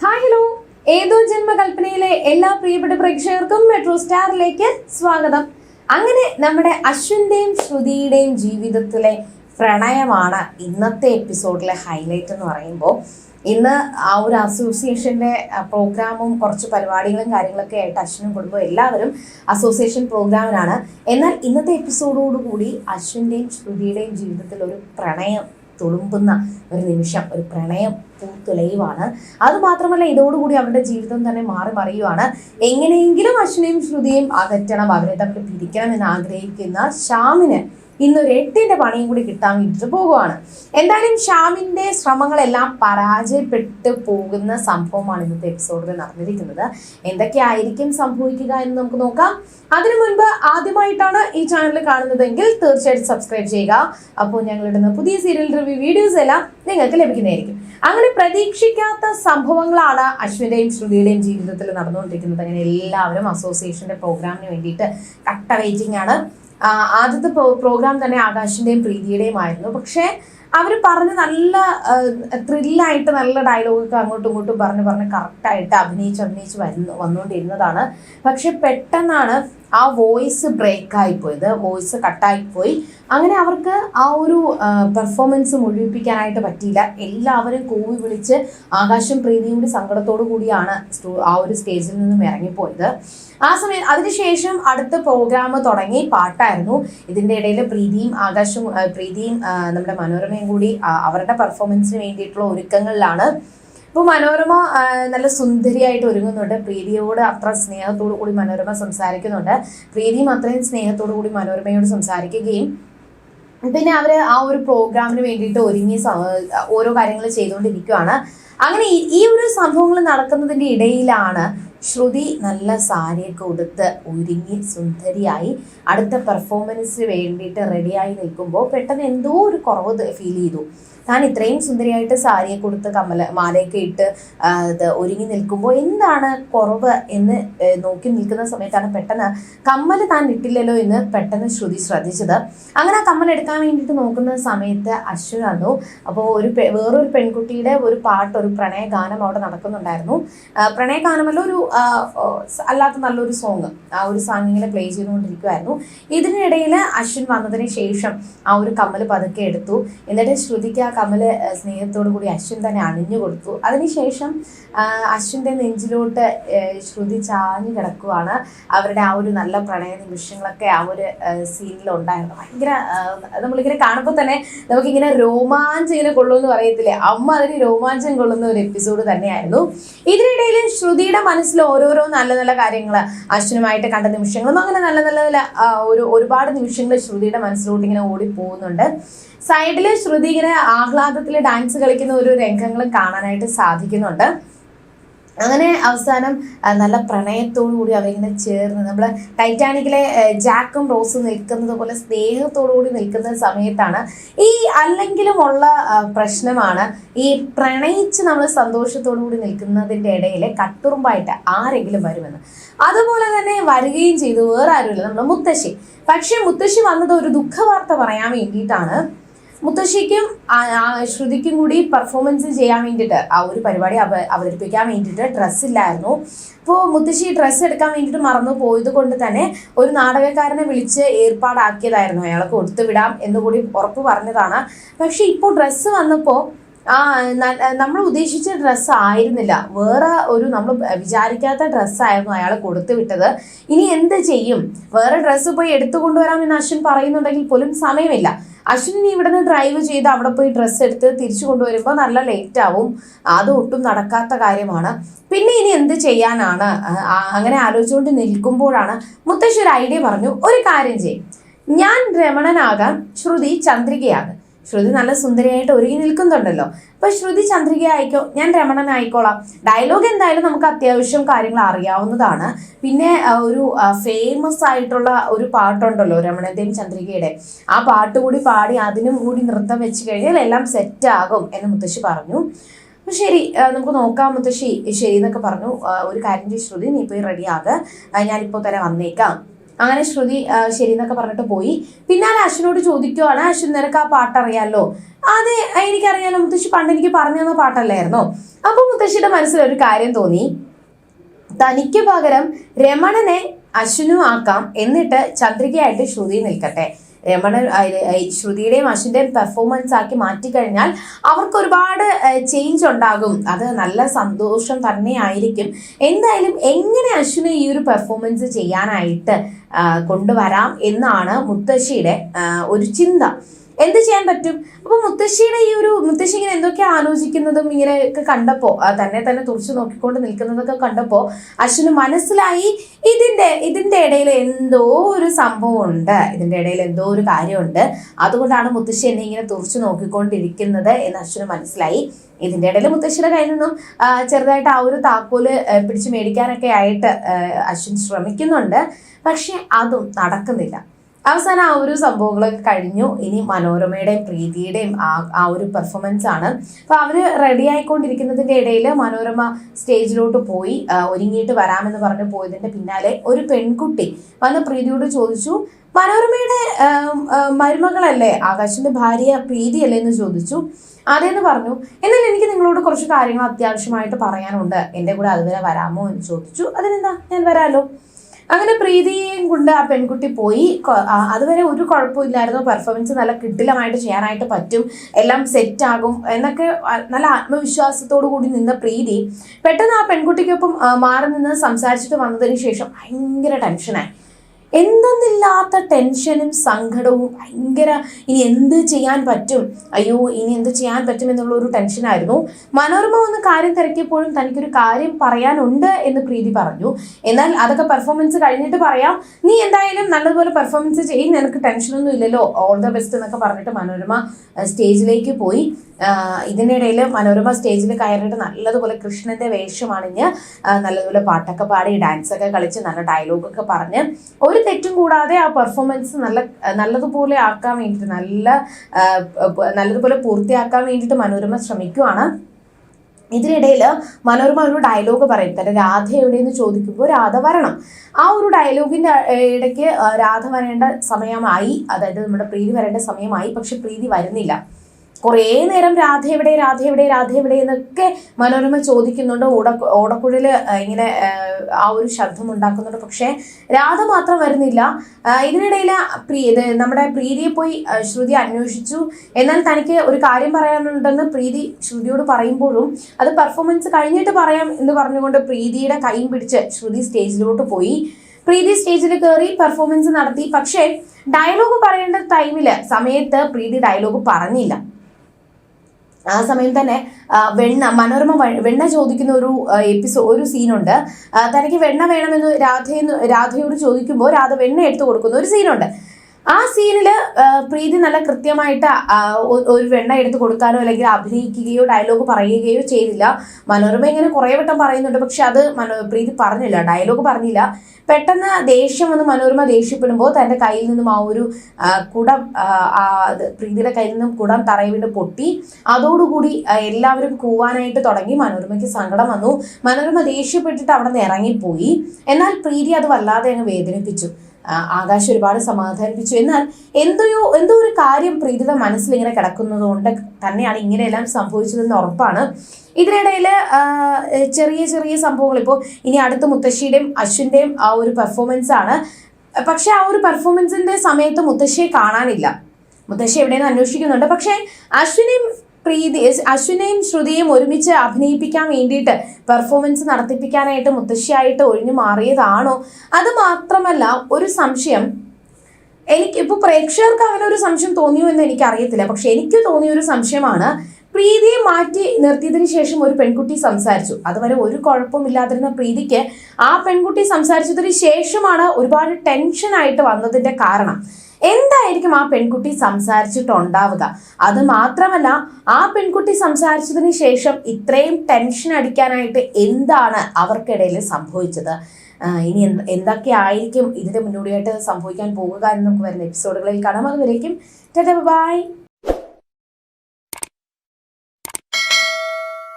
Hi hello ഏതോ ജന്മകൽപ്പനയിലെ എല്ലാ പ്രിയപ്പെട്ട പ്രേക്ഷകർക്കും മെട്രോ സ്റ്റാറിലേക്ക് സ്വാഗതം. അങ്ങനെ നമ്മുടെ അശ്വിന്റെയും ശ്രുതിയുടെയും ജീവിതത്തിലെ പ്രണയമാണ് ഇന്നത്തെ എപ്പിസോഡിലെ ഹൈലൈറ്റ് എന്ന് പറയുമ്പോൾ. ഇന്ന് ആ ഒരു അസോസിയേഷന്റെ പ്രോഗ്രാമും കുറച്ച് പരിപാടികളും കാര്യങ്ങളൊക്കെ ആയിട്ട് അശ്വിനും കുടുംബവും എല്ലാവരും അസോസിയേഷൻ പ്രോഗ്രാമിനാണ് എന്നാൽ ഇന്നത്തെ എപ്പിസോഡോടുകൂടി അശ്വിന്റെയും ശ്രുതിയുടെയും ജീവിതത്തിൽ ഒരു പ്രണയം തുളുമ്പുന്ന ഒരു നിമിഷം ഒരു പ്രണയം പൂത്തുലയുവാണ് അത് മാത്രമല്ല ഇതോടുകൂടി അവരുടെ ജീവിതം തന്നെ മാറി മറിയുവാണ്. എങ്ങനെയെങ്കിലും അശ്വിനെയും ശ്രുതിയും അകറ്റണം അവരെ തമ്മിൽ പിരിക്കണം എന്ന് ആഗ്രഹിക്കുന്ന ശ്യാമിന് ഇന്നൊരു എട്ടിന്റെ പണിയും കൂടി കിട്ടാൻ വേണ്ടിയിട്ട് പോകുവാണ് എന്തായാലും ഷ്യാമിന്റെ ശ്രമങ്ങളെല്ലാം പരാജയപ്പെട്ട് പോകുന്ന സംഭവമാണ് ഇന്നത്തെ എപ്പിസോഡിൽ നടന്നിരിക്കുന്നത്. എന്തൊക്കെയായിരിക്കും സംഭവിക്കുക എന്ന് നമുക്ക് നോക്കാം. അതിനു മുൻപ് ആദ്യമായിട്ടാണ് ഈ ചാനൽ കാണുന്നതെങ്കിൽ തീർച്ചയായിട്ടും സബ്സ്ക്രൈബ് ചെയ്യുക. അപ്പോൾ ഞങ്ങളിടുന്ന പുതിയ സീരിയൽ റിവ്യൂ വീഡിയോസ് എല്ലാം നിങ്ങൾക്ക് ലഭിക്കുന്നതായിരിക്കും. അങ്ങനെ പ്രതീക്ഷിക്കാത്ത സംഭവങ്ങളാണ് അശ്വിന്റെയും ശ്രുതിയുടെയും ജീവിതത്തിൽ നടന്നുകൊണ്ടിരിക്കുന്നത്. അങ്ങനെ എല്ലാവരും അസോസിയേഷന്റെ പ്രോഗ്രാമിന് വേണ്ടിയിട്ട് കട്ട വെയിറ്റിംഗ് ആണ്. ആദ്യത്തെ പ്രോഗ്രാം തന്നെ ആകാശിന്റെയും പ്രീതിയുടെയും ആയിരുന്നു. പക്ഷേ അവർ പറഞ്ഞ് നല്ല ത്രില്ലായിട്ട് നല്ല ഡയലോഗൊക്കെ അങ്ങോട്ടും ഇങ്ങോട്ടും പറഞ്ഞ് പറഞ്ഞ് കറക്റ്റായിട്ട് അഭിനയിച്ച് അഭിനയിച്ച് വരുന്നു വന്നുകൊണ്ടിരുന്നതാണ്. പക്ഷെ പെട്ടെന്നാണ് ആ വോയിസ് ബ്രേക്ക് ആയിപ്പോയത് വോയിസ് കട്ടായിപ്പോയി അങ്ങനെ അവർക്ക് ആ ഒരു പെർഫോമൻസ് മുഴുവിപ്പിക്കാനായിട്ട് പറ്റിയില്ല. എല്ലാവരും കൂവി വിളിച്ച് ആകാശം പ്രീതിയുടെ സങ്കടത്തോടു കൂടിയാണ് ആ ഒരു സ്റ്റേജിൽ നിന്നും ഇറങ്ങിപ്പോയത്. ആ സമയം അതിനുശേഷം അടുത്ത പ്രോഗ്രാം തുടങ്ങി പാട്ടായിരുന്നു. ഇതിന്റെ ഇടയിൽ പ്രീതിയും ആകാശം പ്രീതിയും നമ്മുടെ മനോരമയും കൂടി അവരുടെ പെർഫോമൻസിന് വേണ്ടിയിട്ടുള്ള ഒരുക്കങ്ങളിലാണ് ഇപ്പോൾ മനോരമ നല്ല സുന്ദരിയായിട്ട് ഒരുങ്ങുന്നുണ്ട്. പ്രീതിയോട് അത്ര സ്നേഹത്തോടു കൂടി മനോരമ സംസാരിക്കുന്നുണ്ട്. പ്രീതിയും അത്രയും സ്നേഹത്തോടു കൂടി മനോരമയോട് സംസാരിക്കുകയും പിന്നെ അവർ ആ ഒരു പ്രോഗ്രാമിന് വേണ്ടിയിട്ട് ഒരുങ്ങി ഓരോ കാര്യങ്ങൾ ചെയ്തുകൊണ്ടിരിക്കുകയാണ്. അങ്ങനെ ഈ- ഒരു സംഭവങ്ങൾ നടക്കുന്നതിന്റെ ഇടയിലാണ് ശ്രുതി നല്ല സാരിയൊക്കെ ഉടുത്ത് ഒരുങ്ങി സുന്ദരിയായി. അടുത്ത പെർഫോമൻസിന് വേണ്ടിയിട്ട് റെഡിയായി നിൽക്കുമ്പോൾ പെട്ടെന്ന് എന്തോ ഒരു കുറവ് ഫീൽ ചെയ്തു. താൻ ഇത്രയും സുന്ദരിയായിട്ട് സാരിയൊക്കെ കൊടുത്ത് കമ്മല മാലയൊക്കെ ഇട്ട് ഇത് ഒരുങ്ങി നിൽക്കുമ്പോൾ എന്താണ് കുറവ് എന്ന് നോക്കി നിൽക്കുന്ന സമയത്താണ് പെട്ടെന്ന് കമ്മൽ താൻ ഇട്ടില്ലല്ലോ എന്ന് പെട്ടെന്ന് ശ്രുതി ശ്രദ്ധിച്ചത്. അങ്ങനെ ആ കമ്മൽ എടുക്കാൻ വേണ്ടിയിട്ട് നോക്കുന്ന സമയത്ത് അശ്വിൻ വന്നു. അപ്പോൾ ഒരു വേറൊരു പെൺകുട്ടിയുടെ ഒരു പാട്ട് ഒരു പ്രണയഗാനം അവിടെ നടക്കുന്നുണ്ടായിരുന്നു. പ്രണയഗാനമല്ല ഒരു അല്ലാത്ത നല്ലൊരു സോങ് ആ ഒരു സോങ് ഇങ്ങനെ പ്ലേ ചെയ്തുകൊണ്ടിരിക്കുമായിരുന്നു ഇതിനിടയിൽ അശ്വിൻ വന്നതിന് ശേഷം ആ ഒരു കമ്മൽ പതുക്കെ എടുത്തു. എന്നിട്ട് ശ്രുതിക്ക് ആ കമ്മൽ സ്നേഹത്തോടു കൂടി അശ്വിൻ തന്നെ അണിഞ്ഞു കൊടുത്തു. അതിനുശേഷം അശ്വിന്റെ നെഞ്ചിലോട്ട് ശ്രുതി ചാഞ്ഞു കിടക്കുവാണ്. അവരുടെ ആ ഒരു നല്ല പ്രണയ നിമിഷങ്ങളൊക്കെ ആ ഒരു സീനിൽ ഉണ്ടായിരുന്നു. ഭയങ്കര നമ്മളിങ്ങനെ കാണുമ്പോൾ തന്നെ നമുക്കിങ്ങനെ രോമാഞ്ചം ഇങ്ങനെ കൊള്ളുമെന്ന് പറയത്തില്ലേ? അമ്മ അതിന് രോമാഞ്ചം കൊള്ളുന്ന ഒരു എപ്പിസോഡ് തന്നെയായിരുന്നു. ഇതിനിടയിൽ ശ്രുതിയുടെ മനസ്സിൽ ഓരോരോ നല്ല നല്ല കാര്യങ്ങൾ അശ്വിനുമായിട്ട് കണ്ട നിമിഷങ്ങളും അങ്ങനെ നല്ല നല്ല നല്ല ഒരു ഒരുപാട് നിമിഷങ്ങൾ ശ്രുതിയുടെ മനസ്സിലോട്ട് ഇങ്ങനെ ഓടി പോകുന്നുണ്ട്. സൈഡിൽ ശ്രുതി ഇങ്ങനെ ആഹ്ലാദത്തിൽ ഡാൻസ് കളിക്കുന്ന ഒരു രംഗങ്ങളും കാണാനായിട്ട് സാധിക്കുന്നുണ്ട്. അങ്ങനെ അവസാനം നല്ല പ്രണയത്തോടു കൂടി അവരിങ്ങനെ ചേർന്ന് നമ്മൾ ടൈറ്റാനിക്കിലെ ജാക്കും റോസും നിൽക്കുന്നത് പോലെ സ്നേഹത്തോടു കൂടി നിൽക്കുന്ന സമയത്താണ് ഈ അല്ലെങ്കിലും ഉള്ള പ്രശ്നമാണ് ഈ പ്രണയിച്ച് നമ്മൾ സന്തോഷത്തോടു കൂടി നിൽക്കുന്നതിന്റെ ഇടയിൽ കട്ടുറുമ്പായിട്ട് ആരെങ്കിലും വരുമെന്ന്. അതുപോലെ തന്നെ വരികയും ചെയ്തു വേറെ ആരുമില്ല. നമ്മുടെ മുത്തശ്ശി. പക്ഷേ മുത്തശ്ശി വന്നത് ഒരു ദുഃഖവാർത്ത പറയാൻ വേണ്ടിയിട്ടാണ്. മുത്തശ്ശിക്കും ശ്രുതിക്കും കൂടി പെർഫോമൻസ് ചെയ്യാൻ വേണ്ടിയിട്ട് ആ ഒരു പരിപാടി അവ- അവതരിപ്പിക്കാൻ വേണ്ടിയിട്ട് ഡ്രസ്സ് ഇല്ലായിരുന്നു. അപ്പോൾ മുത്തശ്ശി ഡ്രസ്സ് എടുക്കാൻ വേണ്ടിയിട്ട് മറന്നു പോയത് കൊണ്ട് തന്നെ ഒരു നാടകക്കാരനെ വിളിച്ച് ഏർപ്പാടാക്കിയതായിരുന്നു. അയാളെ കൊടുത്തു വിടാം എന്നുകൂടി ഉറപ്പ് പറഞ്ഞതാണ്. പക്ഷെ ഇപ്പോൾ ഡ്രസ്സ് വന്നപ്പോൾ ആ നമ്മൾ ഉദ്ദേശിച്ച ഡ്രസ്സ് ആയിരുന്നില്ല. വേറെ ഒരു നമ്മൾ വിചാരിക്കാത്ത ഡ്രസ്സായിരുന്നു അയാൾ കൊടുത്തു വിട്ടത്. ഇനി എന്ത് ചെയ്യും? വേറെ ഡ്രസ്സ് പോയി എടുത്തു കൊണ്ടുവരാം എന്ന് അശ്വിൻ പറയുന്നുണ്ടെങ്കിൽ പോലും സമയമില്ല. അശ്വിൻ ഇവിടെ ഇവിടുന്ന് ഡ്രൈവ് ചെയ്ത് അവിടെ പോയി ഡ്രസ്സ് എടുത്ത് തിരിച്ചു കൊണ്ടുവരുമ്പോൾ നല്ല ലേറ്റ് ആവും. അത് ഒട്ടും നടക്കാത്ത കാര്യമാണ്. പിന്നെ ഇനി എന്ത് ചെയ്യാനാണ്? അങ്ങനെ ആലോചിച്ചുകൊണ്ട് നിൽക്കുമ്പോഴാണ് മുത്തശ്ശി ഒരു ഐഡിയ പറഞ്ഞു. ഒരു കാര്യം ചെയ്യും. ഞാൻ രമണനാകാൻ ശ്രുതി ചന്ദ്രികയാകും. ശ്രുതി നല്ല സുന്ദരിയായിട്ട് ഒരുങ്ങി നിൽക്കുന്നുണ്ടല്ലോ. അപ്പൊ ശ്രുതി ചന്ദ്രിക ആയിക്കോ ഞാൻ രമണൻ ആയിക്കോളാം ഡയലോഗ് എന്തായാലും നമുക്ക് അത്യാവശ്യം കാര്യങ്ങൾ അറിയാവുന്നതാണ്. പിന്നെ ഒരു ഫേമസ് ആയിട്ടുള്ള ഒരു പാട്ടുണ്ടല്ലോ രമണന്റെയും ചന്ദ്രികയുടെ. ആ പാട്ട് കൂടി പാടി അതിനും കൂടി നൃത്തം വെച്ച് കഴിഞ്ഞാൽ എല്ലാം സെറ്റ് ആകും എന്ന് മുത്തശ്ശി പറഞ്ഞു. ശരി നമുക്ക് നോക്കാം മുത്തശ്ശി ശരി എന്നൊക്കെ പറഞ്ഞു. ഒരു കാര്യം ശ്രുതി നീ പോയി റെഡി ആക ഞാനിപ്പോൾ തന്നെ വന്നേക്കാം. അങ്ങനെ ശ്രുതി ശരി എന്നൊക്കെ പറഞ്ഞിട്ട് പോയി. പിന്നാലെ അശ്വിനോട് ചോദിക്കുവാണ് അശ്വിൻ നിനക്ക് ആ പാട്ട് അറിയാലോ അതെ എനിക്കറിയാലോ മുത്തശ്ശി പണ്ട് എനിക്ക് പറഞ്ഞു തന്ന പാട്ടല്ലായിരുന്നോ? അപ്പൊ മുത്തശ്ശിയുടെ മനസ്സിൽ ഒരു കാര്യം തോന്നി. തനിക്ക് പകരം രമണനെ അശ്വിനു ആക്കാം എന്നിട്ട് ചന്ദ്രികയായിട്ട് ശ്രുതി നിൽക്കട്ടെ. ആ, ശ്രുതിയുടെയും അശ്വിന്റെയും പെർഫോമൻസ് ആക്കി മാറ്റിക്കഴിഞ്ഞാൽ അവർക്ക് ഒരുപാട് ചേഞ്ച് ഉണ്ടാകും. അത് നല്ല സന്തോഷം തന്നെ ആയിരിക്കും എന്തായാലും എങ്ങനെ അശ്വിനെ ഈ ഒരു പെർഫോമൻസ് ചെയ്യാനായിട്ട് കൊണ്ടുവരാം എന്നാണ് മുത്തശ്ശിയുടെ ഒരു ചിന്ത. എന്ത് ചെയ്യാൻ പറ്റും? അപ്പൊ മുത്തശ്ശിയുടെ ഈ ഒരു മുത്തശ്ശി ഇങ്ങനെ എന്തൊക്കെ ആലോചിക്കുന്നതും ഇങ്ങനെ ഒക്കെ കണ്ടപ്പോ തന്നെ തന്നെ തുറച്ചു നോക്കിക്കൊണ്ട് നിൽക്കുന്നതൊക്കെ കണ്ടപ്പോ അശ്വിന് മനസ്സിലായി ഇതിന്റെ ഇതിന്റെ ഇടയിൽ എന്തോ ഒരു സംഭവം ഉണ്ട് ഇതിന്റെ ഇടയിൽ എന്തോ ഒരു കാര്യമുണ്ട്. അതുകൊണ്ടാണ് മുത്തശ്ശി എന്നെ ഇങ്ങനെ തുറച്ചു നോക്കിക്കൊണ്ടിരിക്കുന്നത് എന്ന് അശ്വിന് മനസ്സിലായി. ഇതിന്റെ ഇടയിൽ മുത്തശ്ശിയുടെ കയ്യിൽ നിന്നും ചെറുതായിട്ട് ആ ഒരു താക്കോൽ പിടിച്ചു മേടിക്കാനൊക്കെ ആയിട്ട് അശ്വിൻ ശ്രമിക്കുന്നുണ്ട്. പക്ഷെ അതും നടക്കുന്നില്ല. അവസാനം ആ ഒരു സംഭവങ്ങളൊക്കെ കഴിഞ്ഞു. ഇനി മനോരമയുടെയും പ്രീതിയുടെയും ആ ആ ഒരു പെർഫോമൻസ് ആണ്. അപ്പൊ അവർ റെഡി ആയിക്കൊണ്ടിരിക്കുന്നതിന്റെ ഇടയിൽ മനോരമ സ്റ്റേജിലോട്ട് പോയി. ഒരുങ്ങിയിട്ട് വരാമെന്ന് പറഞ്ഞ് പോയതിന്റെ പിന്നാലെ ഒരു പെൺകുട്ടി വന്ന് പ്രീതിയോട് ചോദിച്ചു മനോരമയുടെ മരുമകളല്ലേ? ആകാശിന്റെ ഭാര്യ പ്രീതിയല്ലേ? എന്ന് ചോദിച്ചു. അതേന്ന് പറഞ്ഞു എന്നാൽ എനിക്ക് നിങ്ങളോട് കുറച്ച് കാര്യങ്ങൾ അത്യാവശ്യമായിട്ട് പറയാനുണ്ട്. എന്റെ കൂടെ അതുവരെ വരാമോ? എന്ന് ചോദിച്ചു. അതിനെന്താ? ഞാൻ വരാമല്ലോ അങ്ങനെ പ്രീതിയും കൊണ്ട് ആ പെൺകുട്ടി പോയി. അതുവരെ ഒരു കുഴപ്പമില്ലായിരുന്നു പെർഫോമൻസ് നല്ല കിട്ടിലമായിട്ട് ചെയ്യാനായിട്ട് പറ്റും. എല്ലാം സെറ്റ് ആകും എന്നൊക്കെ നല്ല ആത്മവിശ്വാസത്തോടു കൂടി നിന്ന പ്രീതി പെട്ടെന്ന് ആ പെൺകുട്ടിക്കൊപ്പം മാറി നിന്ന് സംസാരിച്ചിട്ട് വന്നതിന് ശേഷം ഭയങ്കര ടെൻഷനായി എന്തെന്നില്ലാത്ത ടെൻഷനും സങ്കടവും ഭയങ്കര ഇനി എന്ത് ചെയ്യാൻ പറ്റും? അയ്യോ ഇനി എന്ത് ചെയ്യാൻ പറ്റും എന്നുള്ള ഒരു ടെൻഷനായിരുന്നു മനോരമ ഒന്ന് കാര്യം തിരക്കിയപ്പോഴും തനിക്കൊരു കാര്യം പറയാനുണ്ട് എന്ന് പ്രീതി പറഞ്ഞു. എന്നാൽ അതൊക്കെ പെർഫോമൻസ് കഴിഞ്ഞിട്ട് പറയാം. നീ എന്തായാലും നല്ലതുപോലെ പെർഫോമൻസ് ചെയ്യും. നിനക്ക് ടെൻഷനൊന്നും ഇല്ലല്ലോ. ഓൾ ദ ബെസ്റ്റ് എന്നൊക്കെ പറഞ്ഞിട്ട് മനോരമ സ്റ്റേജിലേക്ക് പോയി. ഇതിനിടയിൽ മനോരമ സ്റ്റേജിൽ കയറിയിട്ട് നല്ലതുപോലെ കൃഷ്ണന്റെ വേഷം അണിഞ്ഞ് നല്ലതുപോലെ പാട്ടൊക്കെ പാടി ഡാൻസ് ഒക്കെ കളിച്ച് നല്ല ഡയലോഗൊക്കെ പറഞ്ഞ് ഒരു തെറ്റും കൂടാതെ ആ പെർഫോമൻസ് നല്ല നല്ലതുപോലെ ആക്കാൻ വേണ്ടിയിട്ട് നല്ല നല്ലതുപോലെ പൂർത്തിയാക്കാൻ വേണ്ടിയിട്ട് മനോരമ ശ്രമിക്കുവാണ്. ഇതിനിടയിൽ മനോരമ ഒരു ഡയലോഗ് പറയും. തന്റെ രാധ എവിടെയെന്ന് ചോദിക്കുമ്പോൾ രാധ വരണം. ആ ഒരു ഡയലോഗിന്റെ ഏർ, ഇടയ്ക്ക് രാധ വരേണ്ട സമയമായി. അതായത് നമ്മുടെ പ്രീതി വരേണ്ട സമയമായി. പക്ഷെ പ്രീതി വരുന്നില്ല. കുറേ നേരം രാധ എവിടെ രാധ എവിടെ രാധ എവിടെ എന്നൊക്കെ മനോരമ ചോദിക്കുന്നുണ്ട്. ഓട ഓടക്കുഴൽ ഇങ്ങനെ ആ, ഒരു ശബ്ദം ഉണ്ടാക്കുന്നുണ്ട്. പക്ഷേ രാധ മാത്രം വരുന്നില്ല. ഇതിനിടയിൽ പ്രീ നമ്മുടെ പ്രീതിയെ പോയി ശ്രുതി അന്വേഷിച്ചു. എന്നാൽ തനിക്ക് ഒരു കാര്യം പറയാനുണ്ടെന്ന് പ്രീതി ശ്രുതിയോട് പറയുമ്പോഴും അത് പെർഫോമൻസ് കഴിഞ്ഞിട്ട് പറയാം എന്ന് പറഞ്ഞുകൊണ്ട് പ്രീതിയുടെ കൈയും പിടിച്ച് ശ്രുതി സ്റ്റേജിലോട്ട് പോയി. പ്രീതി സ്റ്റേജിൽ കയറി പെർഫോമൻസ് നടത്തി. പക്ഷേ ഡയലോഗ് പറയേണ്ട ടൈമിൽ സമയത്ത് പ്രീതി ഡയലോഗ് പറഞ്ഞില്ല. ആ സമയം തന്നെ വെണ്ണ മനോരമ വെണ്ണ ചോദിക്കുന്ന ഒരു എപ്പിസോ ഒരു സീനുണ്ട് തനിക്ക് വെണ്ണ വേണമെന്ന് രാധയെന്ന് രാധയോട് ചോദിക്കുമ്പോൾ രാധ വെണ്ണ എടുത്തു കൊടുക്കുന്ന ഒരു സീനുണ്ട് ആ സീനിൽ പ്രീതി നല്ല കൃത്യമായിട്ട് ഒരു വെണ്ണ എടുത്ത് കൊടുക്കാനോ അല്ലെങ്കിൽ അഭിനയിക്കുകയോ ഡയലോഗ് പറയുകയോ ചെയ്തില്ല. മനോരമ ഇങ്ങനെ കുറേ വട്ടം പറയുന്നുണ്ട്. പക്ഷെ അത് മനോ പ്രീതി പറഞ്ഞില്ല ഡയലോഗ് പറഞ്ഞില്ല. പെട്ടെന്ന് ദേഷ്യം വന്ന് മനോരമ ദേഷ്യപ്പെടുമ്പോൾ തന്റെ കയ്യിൽ നിന്നും ആ ഒരു കുടം പ്രീതിയുടെ കയ്യിൽ നിന്നും കുടം തറയിൽ വീണ് പൊട്ടി. അതോടുകൂടി എല്ലാവരും കൂവാനായിട്ട് തുടങ്ങി. മനോരമയ്ക്ക് സങ്കടം വന്നു. മനോരമ ദേഷ്യപ്പെട്ടിട്ട് അവിടെ നിന്ന് ഇറങ്ങിപ്പോയി. എന്നാൽ പ്രീതി അത് വല്ലാതെ അങ്ങ് വേദനിപ്പിച്ചു. ആകാശ് ഒരുപാട് സമാധാനിപ്പിച്ചു. എന്നാൽ എന്തോയോ എന്തോ ഒരു കാര്യം പ്രീതിയുടെ മനസ്സിൽ ഇങ്ങനെ കിടക്കുന്നത് കൊണ്ട് തന്നെയാണ് ഇങ്ങനെയെല്ലാം സംഭവിച്ചതെന്ന് ഉറപ്പാണ്. ഇതിനിടയിൽ ചെറിയ ചെറിയ സംഭവങ്ങൾ ഇപ്പോൾ ഇനി അടുത്ത മുത്തശ്ശിയുടെയും അശ്വിന്റെയും ആ ഒരു പെർഫോമൻസ് ആണ്. പക്ഷേ ആ ഒരു പെർഫോമൻസിന്റെ സമയത്ത് മുത്തശ്ശിയെ കാണാനില്ല. മുത്തശ്ശി എവിടെയെന്ന് അന്വേഷിക്കുന്നുണ്ട്. പക്ഷേ അശ്വിനെയും പ്രീതി അശ്വിനെയും ശ്രുതിയും ഒരുമിച്ച് അഭിനയിപ്പിക്കാൻ വേണ്ടിയിട്ട് പെർഫോമൻസ് നടത്തിപ്പിക്കാനായിട്ട് മുത്തശ്ശിയായിട്ട് ഒഴിഞ്ഞു മാറിയതാണോ? അത് മാത്രമല്ല ഒരു സംശയം. എനിക്ക് ഇപ്പൊ പ്രേക്ഷകർക്ക് അങ്ങനെ ഒരു സംശയം തോന്നിയോ എന്ന് എനിക്ക് അറിയത്തില്ല പക്ഷെ എനിക്ക് തോന്നിയ ഒരു സംശയമാണ് പ്രീതിയെ മാറ്റി നിർത്തിയതിനു ശേഷം ഒരു പെൺകുട്ടി സംസാരിച്ചു. അതുവരെ ഒരു കുഴപ്പമില്ലാതിരുന്ന പ്രീതിക്ക് ആ പെൺകുട്ടി സംസാരിച്ചതിന് ശേഷമാണ് ഒരുപാട് ടെൻഷനായിട്ട് വന്നതിന്റെ കാരണം. എന്തായിരിക്കും ആ പെൺകുട്ടി സംസാരിച്ചിട്ടുണ്ടാവുക? അത് മാത്രമല്ല ആ പെൺകുട്ടി സംസാരിച്ചതിന് ശേഷം ഇത്രയും ടെൻഷൻ അടിക്കാനായിട്ട് എന്താണ് അവർക്കിടയിൽ സംഭവിച്ചത്? ഇനി എന്ത് എന്തൊക്കെ ആയിരിക്കും ഇതിന്റെ മുന്നോടിയായിട്ട് സംഭവിക്കാൻ പോകുക എന്ന് നമുക്ക് വരുന്ന എപ്പിസോഡുകളിൽ കാണാം. അതുവരേക്കും ബൈ